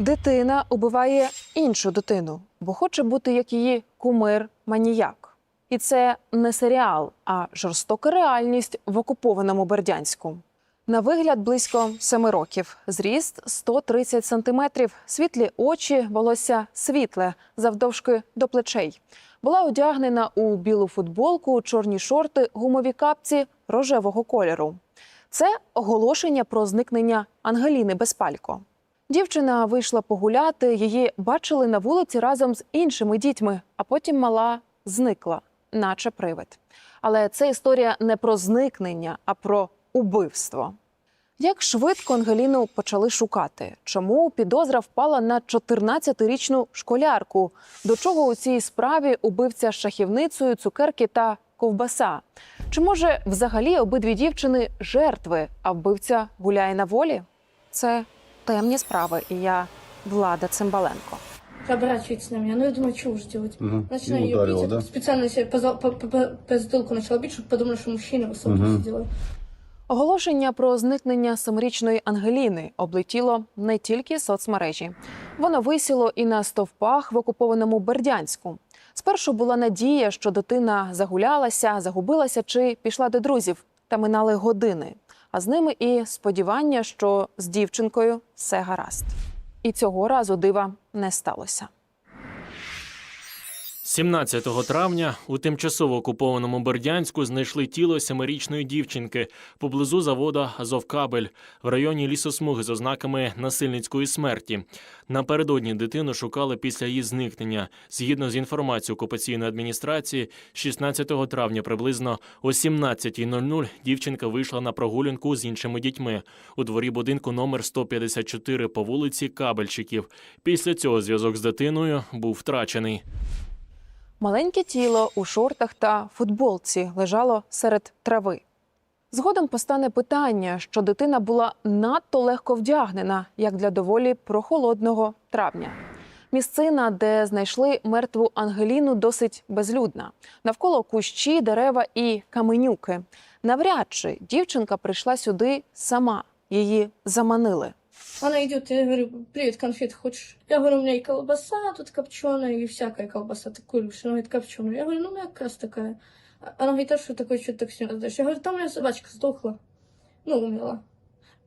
Дитина убиває іншу дитину, бо хоче бути як її кумир маніяк. І це не серіал, а жорстока реальність в окупованому Бердянську. На вигляд близько семи років, зріст 130 сантиметрів, світлі очі, волосся світле, завдовжки до плечей. Була одягнена у білу футболку, чорні шорти, гумові капці рожевого кольору. Це оголошення про зникнення Ангеліни Безпалько. Дівчина вийшла погуляти, її бачили на вулиці разом з іншими дітьми, а потім мала зникла, наче привид. Але це історія не про зникнення, а про убивство. Як швидко Ангеліну почали шукати? Чому підозра впала на 14-річну школярку? До чого у цій справі убивця з шахівницею, цукерки та ковбаса? Чи може взагалі обидві дівчини жертви, а вбивця гуляє на волі? Це темні справи, і я Влада Цимбаленко. оборачивается на меня. Ну, я думаю, что уж делать. Мгм. Начинаю И ее ударила, бить. да? Специально себе по, за- по, по, по- по затылку начала бить, чтобы подумали, что мужчина высокий Мгм. сидела. Оголошення про зникнення семирічної Ангеліни облетіло не тільки соцмережі. Воно висіло і на стовпах в окупованому Бердянську. Спершу була надія, що дитина загулялася, загубилася чи пішла до друзів, та минали години. А з ними і сподівання, що з дівчинкою все гаразд. І цього разу дива не сталося. 17 травня у тимчасово окупованому Бердянську знайшли тіло семирічної дівчинки поблизу заводу Азовкабель в районі лісосмуги з ознаками насильницької смерті. Напередодні дитину шукали після її зникнення. Згідно з інформацією окупаційної адміністрації, 16 травня приблизно о 17.00 дівчинка вийшла на прогулянку з іншими дітьми у дворі будинку номер 154 по вулиці Кабельчиків. Після цього зв'язок з дитиною був втрачений. Маленьке тіло у шортах та футболці лежало серед трави. Згодом постане питання, що дитина була надто легко вдягнена, як для доволі прохолодного травня. Місцина, де знайшли мертву Ангеліну, досить безлюдна. Навколо кущі, дерева і каменюки. Навряд чи дівчинка прийшла сюди сама. Її заманили. Она идет, я говорю, привет, конфет хочешь? Я говорю, у меня и колбаса тут копченая, и всякая колбаса. Такую любишь? Она говорит, копченую. Я говорю, ну, у меня как раз такая. Она говорит, а что такое, что ты так все раздаешь? Я говорю, там у меня собачка сдохла. Ну, умерла.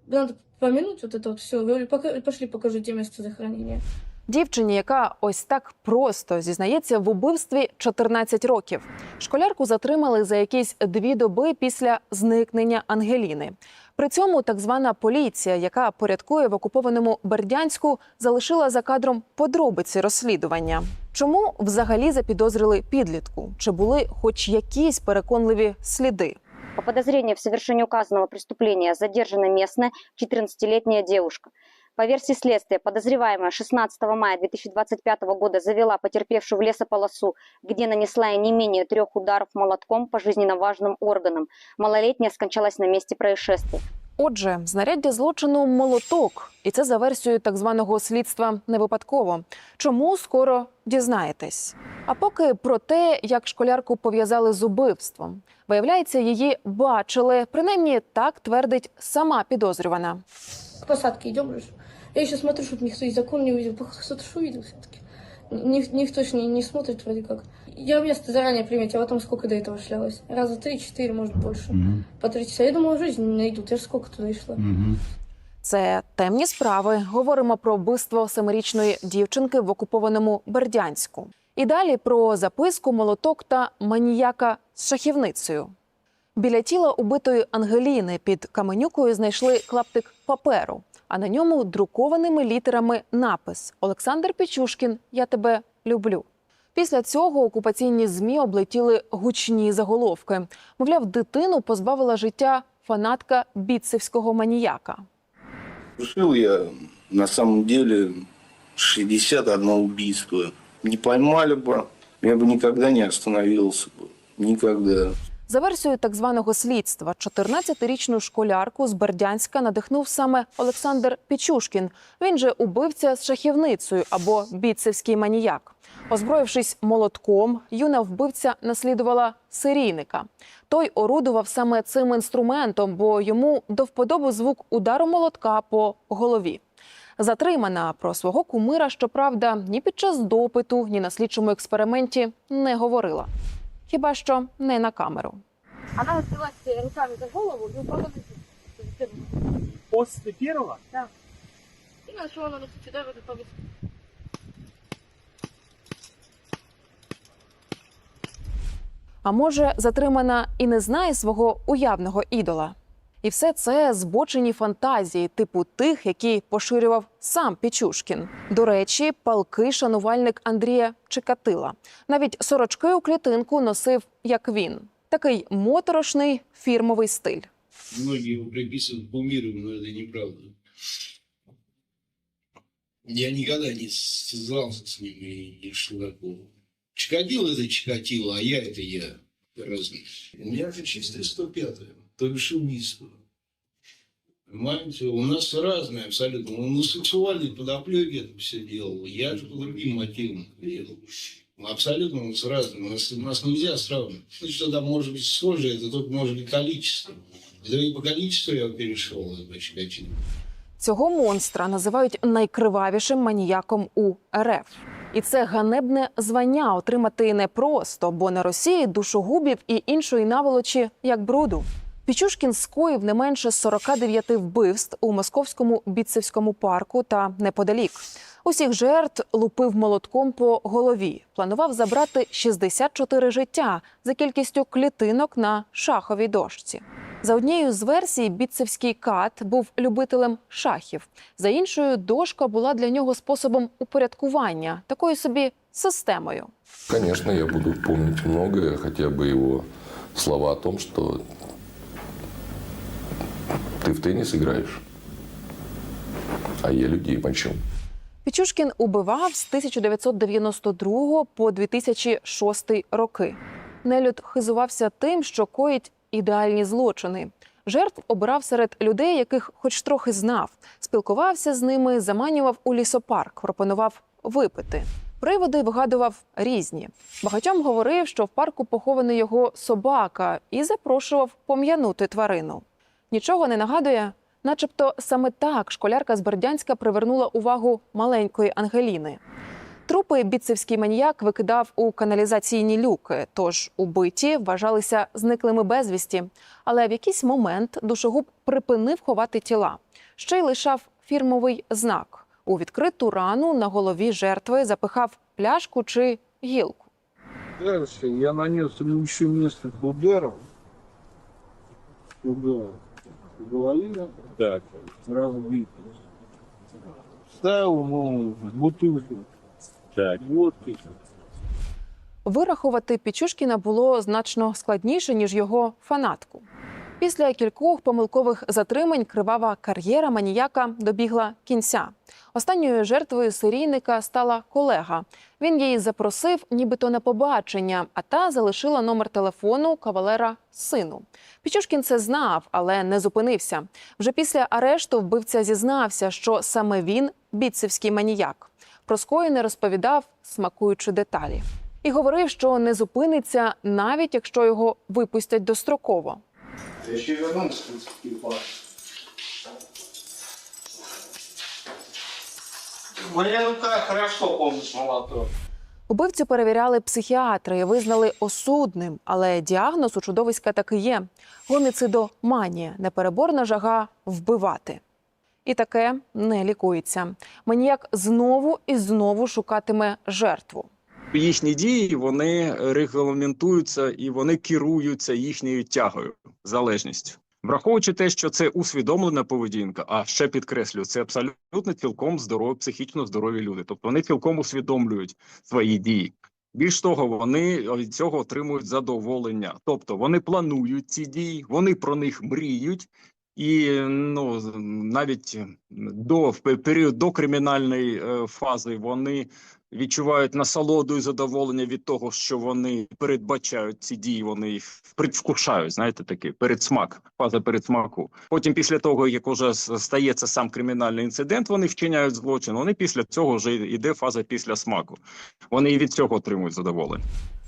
Надо помянуть вот это вот все. Говорю, пока, пошли покажу тебе место захоронения. Дівчині, яка ось так просто зізнається в убивстві 14 років. Школярку затримали за якісь дві доби після зникнення Ангеліни. При цьому так звана поліція, яка порядкує в окупованому Бердянську, залишила за кадром подробиці розслідування. Чому взагалі запідозрили підлітку? Чи були хоч якісь переконливі сліди? По подозрению в совершении указанного преступления задержана местная 14-летняя девушка. По версии следствия, подозреваемая 16 мая 2025 года завела потерпевшую в лесополосу, где нанесла ей не менее трех ударов молотком по жизненно важным органам. Малолетняя скончалась на месте происшествия. Отже, знаряддя злочину молоток, і це за версією так званого слідства не випадково. Чому скоро дізнаєтесь? А поки про те, як школярку пов'язали з убивством, виявляється, її бачили. Принаймні так твердить сама підозрювана. К посадке идем же. Я еще смотрю, чтобы никто из закон не увидел. Походу, кто-то ж увидел все-таки. Никто ж не, не смотрит вроде как. Я место заранее приметила, а там сколько до этого шлялась. Раза три-четыре, может больше. Мгм. По три часа. Я думала, жизнь не найдут. Я же сколько туда и шла. Мгм. Це темні справи. Говоримо про вбивство семирічної дівчинки в окупованому Бердянську. І далі про записку, молоток та маніяка з шахівницею. Біля тіла убитої Ангеліни під каменюкою знайшли клаптик паперу, а на ньому друкованими літерами напис Олександр Пічушкін, я тебе люблю. Після цього окупаційні змі облетіли гучні заголовки. Мовляв, дитину позбавила життя фанатка біцевського маніяка. Совершил я на самом деле 61 убийство. Не поймали бы, я бы никогда не остановился бы. Никогда. За версією так званого слідства, 14-річну школярку з Бердянська надихнув саме Олександр Пічушкін. Він же убивця з шахівницею або біцевський маніяк. Озброївшись молотком, юна вбивця наслідувала серійника. Той орудував саме цим інструментом, бо йому до вподоби звук удару молотка по голові. Затримана про свого кумира, щоправда, ні під час допиту, ні на слідчому експерименті не говорила. Хіба що не на камеру. Вона взялася руками за голову і упала на землю. После первого? И нашла на эту повестку. А може, затримана і не знає свого уявного ідола. І все це збочені фантазії, типу тих, які поширював сам Пічушкін. До речі, палкий шанувальник Андрія Чикатила. Навіть сорочки у клітинку носив як він. Такий моторошний фірмовий стиль. Многие его приписывают кумиром, но это неправда. Я никогда не связался с ним и не что такого. Чикатило это Чикатило, а я это я. Разные. У меня же чистая 105 то бишь убийство. Понимаете, у нас разные абсолютно. Он на сексуальной подоплеке это все делал. Я же по другим мотивам делал. Абсолютно у нас разные. У нас, у нас нельзя сравнивать. Значит, тогда может быть схоже, это только может быть количество. Это и по количеству я перешел, это Чикатило. Цього монстра називають найкривавішим маніяком у РФ. І це ганебне звання отримати непросто, бо на Росії душогубів і іншої наволочі як бруду. Пічушкін скоїв не менше 49 вбивств у московському біцевському парку та неподалік. Усіх жертв лупив молотком по голові. Планував забрати 64 життя за кількістю клітинок на шаховій дошці. За однією з версій, біцевський кат був любителем шахів. За іншою, дошка була для нього способом упорядкування, такою собі системою. Конечно, я буду помнить многое, хотя бы его слова о том, что ты в теннис играешь, а я людей мочу. Пічушкін убивав з 1992 по 2006 роки. Нелюд хизувався тим, що коїть ідеальні злочини. Жертв обирав серед людей, яких хоч трохи знав, спілкувався з ними, заманював у лісопарк, пропонував випити. Приводи вигадував різні. Багатьом говорив, що в парку похований його собака, і запрошував пом'янути тварину. Нічого не нагадує, начебто саме так школярка з Бердянська привернула увагу маленької Ангеліни. Трупи біцевський маніяк викидав у каналізаційні люки, тож убиті вважалися зниклими безвісті. Але в якийсь момент душогуб припинив ховати тіла, ще й лишав фірмовий знак. У відкриту рану на голові жертви запихав пляшку чи гілку. Дальше я нанес ему еще несколько голове. Так. Разбито. Ставил ему бутылку. Так. Водки. Вирахувати Пічушкіна було значно складніше, ніж його фанатку. Після кількох помилкових затримань кривава кар'єра маніяка добігла кінця. Останньою жертвою серійника стала колега. Він її запросив, нібито на побачення, а та залишила номер телефону кавалера сину. Пічушкін це знав, але не зупинився. Вже після арешту вбивця зізнався, що саме він біцевський маніяк. Про скоєне розповідав, смакуючи деталі. І говорив, що не зупиниться, навіть якщо його випустять достроково. Я еще вернулся в принципе, Моя рука хорошо помнит молоток. Убивцю перевіряли психіатри і визнали осудним, але діагноз у чудовиська таки є: гоміцидоманія, непереборна жага вбивати. І таке не лікується. Маніяк знову і знову шукатиме жертву. Їхні дії вони регламентуються і вони керуються їхньою тягою, залежністю. Враховуючи те, що це усвідомлена поведінка, а ще підкреслюю, це абсолютно цілком здорові, психічно здорові люди. Тобто вони цілком усвідомлюють свої дії. Більш того, вони від цього отримують задоволення. Тобто вони планують ці дії, вони про них мріють, і ну навіть до в період до кримінальної е, фази вони відчувають насолоду і задоволення від того, що вони передбачають ці дії, вони їх предвкушають, знаєте, такий передсмак, фаза передсмаку. Потім, після того, як уже стається сам кримінальний інцидент, вони вчиняють злочин. Вони після цього вже йде фаза після смаку. Вони і від цього отримують задоволення.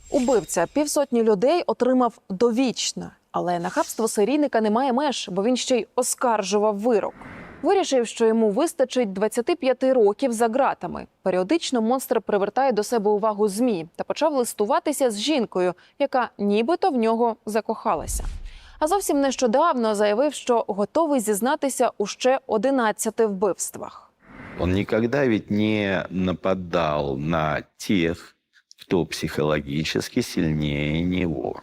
Убивця півсотні людей отримав довічне, але нахабство серійника немає меж, бо він ще й оскаржував вирок. Вирішив, що йому вистачить 25 років за ґратами. Періодично монстр привертає до себе увагу змі та почав листуватися з жінкою, яка нібито в нього закохалася. А зовсім нещодавно заявив, що готовий зізнатися у ще 11 вбивствах. Он никогда ведь не нападал на тех, кто психологически сильнее него.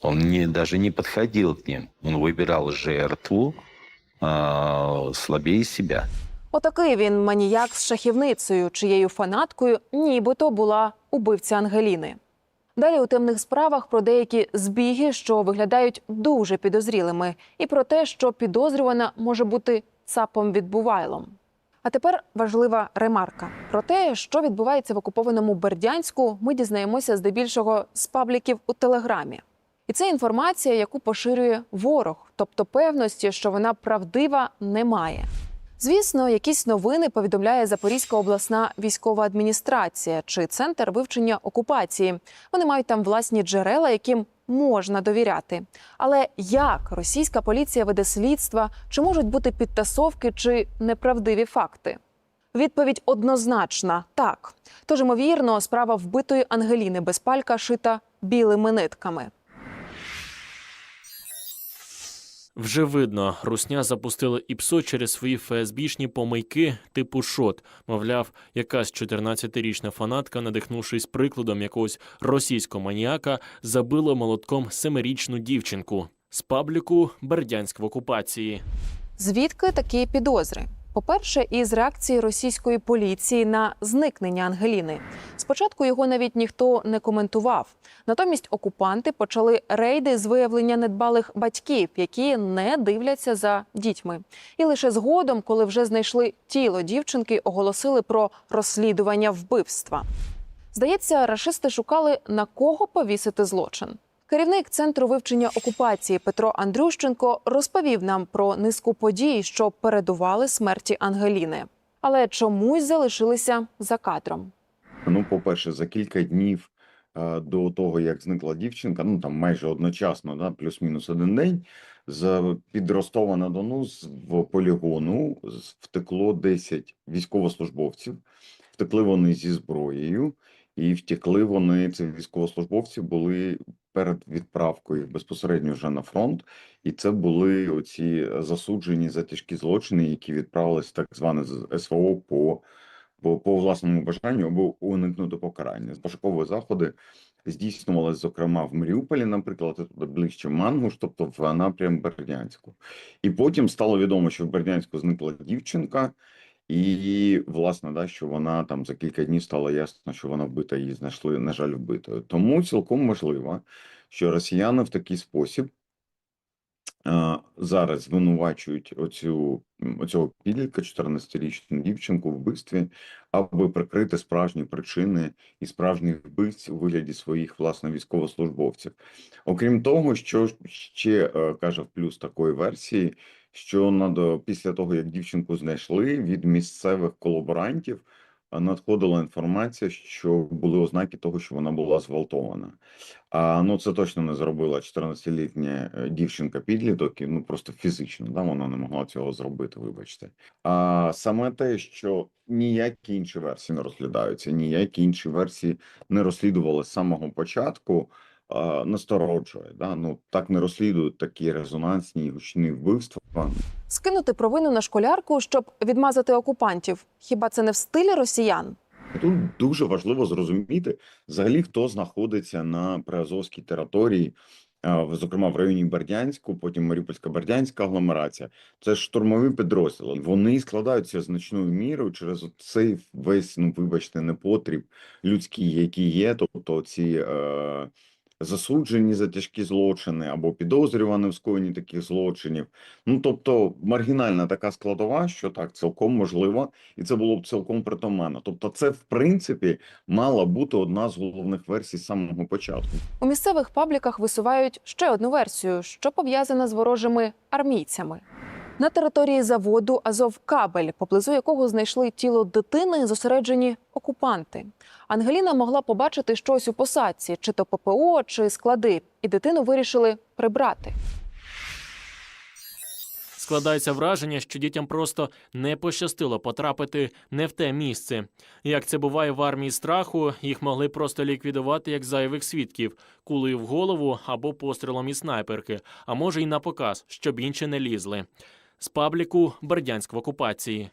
Он не, даже не подходил к ним. Он выбирал жертву а, слабее себя. Отакий він маніяк з шахівницею, чиєю фанаткою нібито була убивця Ангеліни. Далі у темних справах про деякі збіги, що виглядають дуже підозрілими, і про те, що підозрювана може бути цапом відбувайлом. А тепер важлива ремарка про те, що відбувається в окупованому Бердянську, ми дізнаємося здебільшого з пабліків у телеграмі. І це інформація, яку поширює ворог, тобто певності, що вона правдива, немає. Звісно, якісь новини повідомляє Запорізька обласна військова адміністрація чи центр вивчення окупації. Вони мають там власні джерела, яким можна довіряти. Але як російська поліція веде слідства, чи можуть бути підтасовки чи неправдиві факти? Відповідь однозначна так. Тож, ймовірно, справа вбитої Ангеліни Безпалька шита білими нитками. Вже видно, русня запустила ІПСО через свої ФСБшні помийки типу шот. Мовляв, якась 14-річна фанатка, надихнувшись прикладом якогось російського маніяка, забила молотком семирічну дівчинку з пабліку Бердянськ в окупації. Звідки такі підозри? По-перше, із реакції російської поліції на зникнення Ангеліни. Спочатку його навіть ніхто не коментував. Натомість окупанти почали рейди з виявлення недбалих батьків, які не дивляться за дітьми. І лише згодом, коли вже знайшли тіло дівчинки, оголосили про розслідування вбивства. Здається, рашисти шукали на кого повісити злочин. Керівник центру вивчення окупації Петро Андрющенко розповів нам про низку подій, що передували смерті Ангеліни, але чомусь залишилися за кадром. Ну, по-перше, за кілька днів е, до того, як зникла дівчинка, ну там майже одночасно, да, плюс-мінус один день, з під Ростова на Дону з полігону втекло 10 військовослужбовців. Втекли вони зі зброєю, і втекли вони, ці військовослужбовці були перед відправкою безпосередньо вже на фронт. І це були оці засуджені за тяжкі злочини, які відправились так зване з- СВО по по, по власному бажанню або уникнути покарання. Пошукові заходи здійснювалися, зокрема, в Маріуполі, наприклад, туди ближче Мангуш, тобто в напрям Бердянську. І потім стало відомо, що в Бердянську зникла дівчинка, і, власне, да, що вона там за кілька днів стало ясно, що вона вбита, її знайшли, на жаль, вбитою. Тому цілком можливо, що росіяни в такий спосіб е, зараз звинувачують оцю, оцього підлітка, 14-річну дівчинку в вбивстві, аби прикрити справжні причини і справжніх вбивць у вигляді своїх власне військовослужбовців. Окрім того, що ще е, каже в плюс такої версії, що надо після того, як дівчинку знайшли від місцевих колаборантів. е, Надходила інформація, що були ознаки того, що вона була зґвалтована. А ну це точно не зробила 14-літня е, дівчинка підліток, і ну просто фізично, да, вона не могла цього зробити, вибачте. А саме те, що ніякі інші версії не розглядаються, ніякі інші версії не розслідували з самого початку, а, настороджує. Да? Ну так не розслідують такі резонансні і гучні вбивства. Скинути провину на школярку, щоб відмазати окупантів. Хіба це не в стилі росіян? Тут дуже важливо зрозуміти взагалі, хто знаходиться на приазовській території, зокрема в районі Бердянську, потім Маріупольська Бердянська агломерація. Це штурмові підрозділи. Вони складаються значною мірою через цей весь, ну вибачте, непотріб людський, який є, тобто ці. Е- Засуджені за тяжкі злочини або підозрювані в скоєнні таких злочинів. Ну тобто маргінальна така складова, що так цілком можливо, і це було б цілком притоменно. Тобто, це в принципі мала бути одна з головних версій з самого початку. У місцевих пабліках висувають ще одну версію, що пов'язана з ворожими армійцями. На території заводу Азовкабель, поблизу якого знайшли тіло дитини, зосереджені окупанти. Ангеліна могла побачити щось у посадці, чи то ППО, чи склади, і дитину вирішили прибрати. Складається враження, що дітям просто не пощастило потрапити не в те місце. Як це буває в армії страху, їх могли просто ліквідувати як зайвих свідків, кулею в голову або пострілом із снайперки, а може й на показ, щоб інші не лізли. З пабліку Бердянськ в окупації.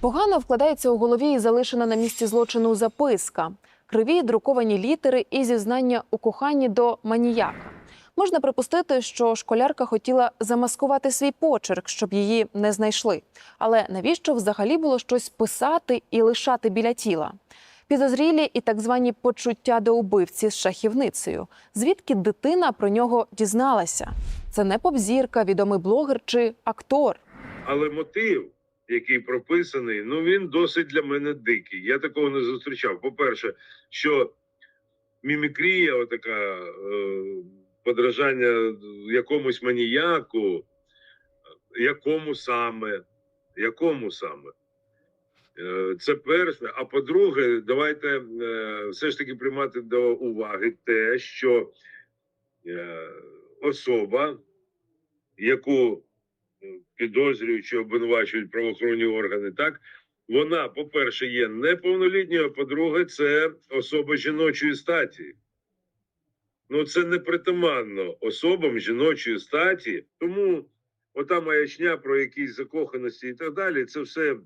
Погано вкладається у голові і залишена на місці злочину записка, криві друковані літери і зізнання у коханні до маніяка. Можна припустити, що школярка хотіла замаскувати свій почерк, щоб її не знайшли. Але навіщо взагалі було щось писати і лишати біля тіла? Підозрілі і так звані почуття до убивці з шахівницею. Звідки дитина про нього дізналася? Це не попзірка, відомий блогер чи актор. Але мотив, який прописаний, ну він досить для мене дикий. Я такого не зустрічав. По-перше, що мімікрія, отака е, подражання якомусь маніяку, якому саме, якому саме. Е, Це перше. А по-друге, давайте е, все ж таки приймати до уваги те, що е, особа, яку підозрюють чи обвинувачують правоохоронні органи, так вона, по-перше, є неповнолітньою, а по-друге, це особа жіночої статі. Ну, це непритаманно особам жіночої статі. Тому ота маячня про якісь закоханості і так далі, це все, е,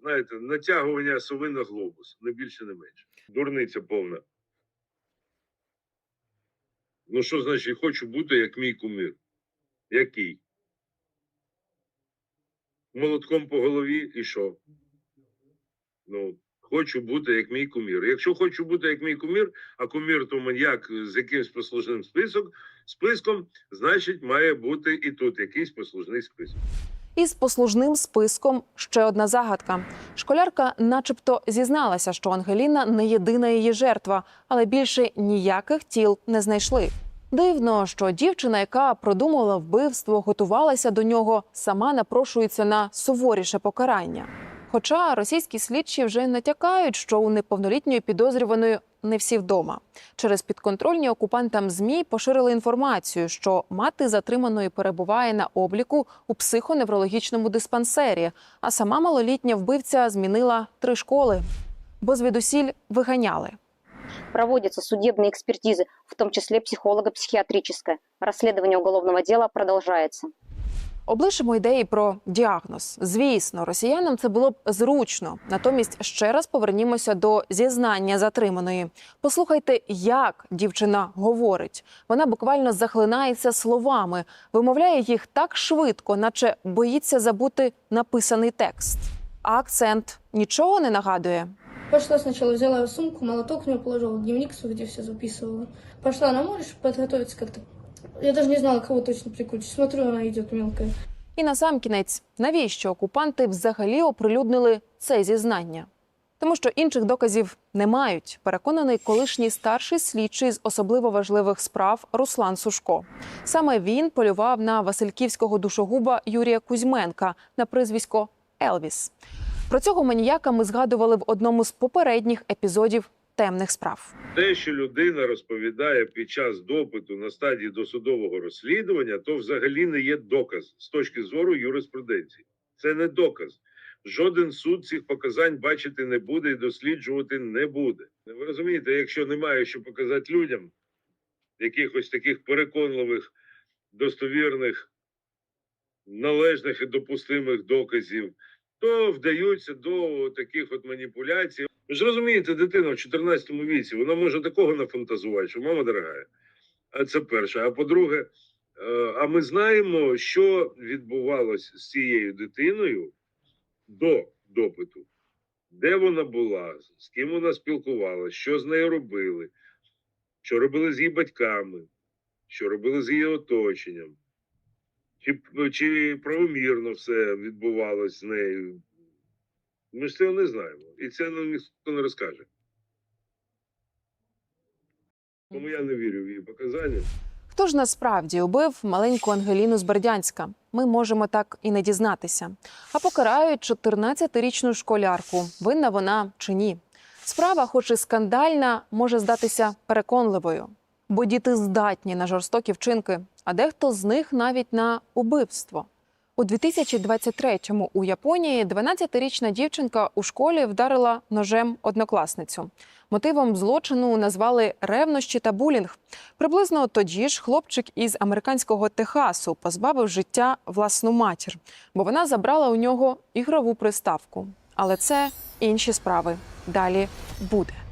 знаєте, натягування сови на глобус, не більше, не менше. Дурниця повна. Ну, що значить, хочу бути як мій кумир? Який? Молотком по голові і що? Ну, хочу бути як мій кумір. Якщо хочу бути як мій кумір, а кумір то маньяк з якимсь послужним список, списком, значить, має бути і тут якийсь послужний список. Із послужним списком ще одна загадка. Школярка, начебто, зізналася, що Ангеліна не єдина її жертва, але більше ніяких тіл не знайшли. Дивно, що дівчина, яка продумала вбивство, готувалася до нього, сама напрошується на суворіше покарання. Хоча російські слідчі вже натякають, що у неповнолітньої підозрюваної не всі вдома. Через підконтрольні окупантам змі поширили інформацію, що мати затриманої перебуває на обліку у психоневрологічному диспансері, а сама малолітня вбивця змінила три школи, бо звідусіль виганяли. Проводятся судебные экспертизы, в том числе психолого-психиатрическая. Расследование уголовного дела продолжается. Облишимо ідеї про діагноз. Звісно, росіянам це було б зручно. Натомість ще раз повернімося до зізнання затриманої. Послухайте, як дівчина говорить. Вона буквально захлинається словами, вимовляє їх так швидко, наче боїться забути написаний текст. А акцент нічого не нагадує. Пошла сначала, взяла сумку, молоток в нее положила, дневник свой, где все записывала. Пошла на море, чтобы подготовиться как-то. Я даже не знала, кого точно прикрутить. Смотрю, она идет мелкая. І на сам кінець, навіщо окупанти взагалі оприлюднили це зізнання? Тому що інших доказів не мають. Переконаний колишній старший слідчий з особливо важливих справ Руслан Сушко. Саме він полював на Васильківського душогуба Юрія Кузьменка на прізвисько Елвіс. Про цього маніяка ми згадували в одному з попередніх епізодів темних справ. Те, що людина розповідає під час допиту на стадії досудового розслідування, то взагалі не є доказ з точки зору юриспруденції. Це не доказ. Жоден суд цих показань бачити не буде і досліджувати не буде. Ви розумієте, якщо немає що показати людям, якихось таких переконливих, достовірних, належних і допустимих доказів, то вдаються до таких от маніпуляцій. Ви ж розумієте, дитина в 14 віці, вона може такого нафантазувати, що мама дорога. А це перше. А по-друге, е, а ми знаємо, що відбувалось з цією дитиною до допиту, де вона була, з ким вона спілкувалася, що з нею робили, що робили з її батьками, що робили з її оточенням. Чи, чи правомірно все відбувалось з нею? Ми ж цього не знаємо. І це нам ніхто не розкаже. Тому я не вірю в її показання. Хто ж насправді убив маленьку Ангеліну з Бердянська? Ми можемо так і не дізнатися. А покарають 14-річну школярку. Винна вона чи ні? Справа, хоч і скандальна, може здатися переконливою, бо діти здатні на жорстокі вчинки, а дехто з них навіть на убивство. У 2023-му у Японії 12-річна дівчинка у школі вдарила ножем однокласницю. Мотивом злочину назвали ревнощі та булінг. Приблизно тоді ж хлопчик із американського Техасу позбавив життя власну матір, бо вона забрала у нього ігрову приставку. Але це інші справи. Далі буде.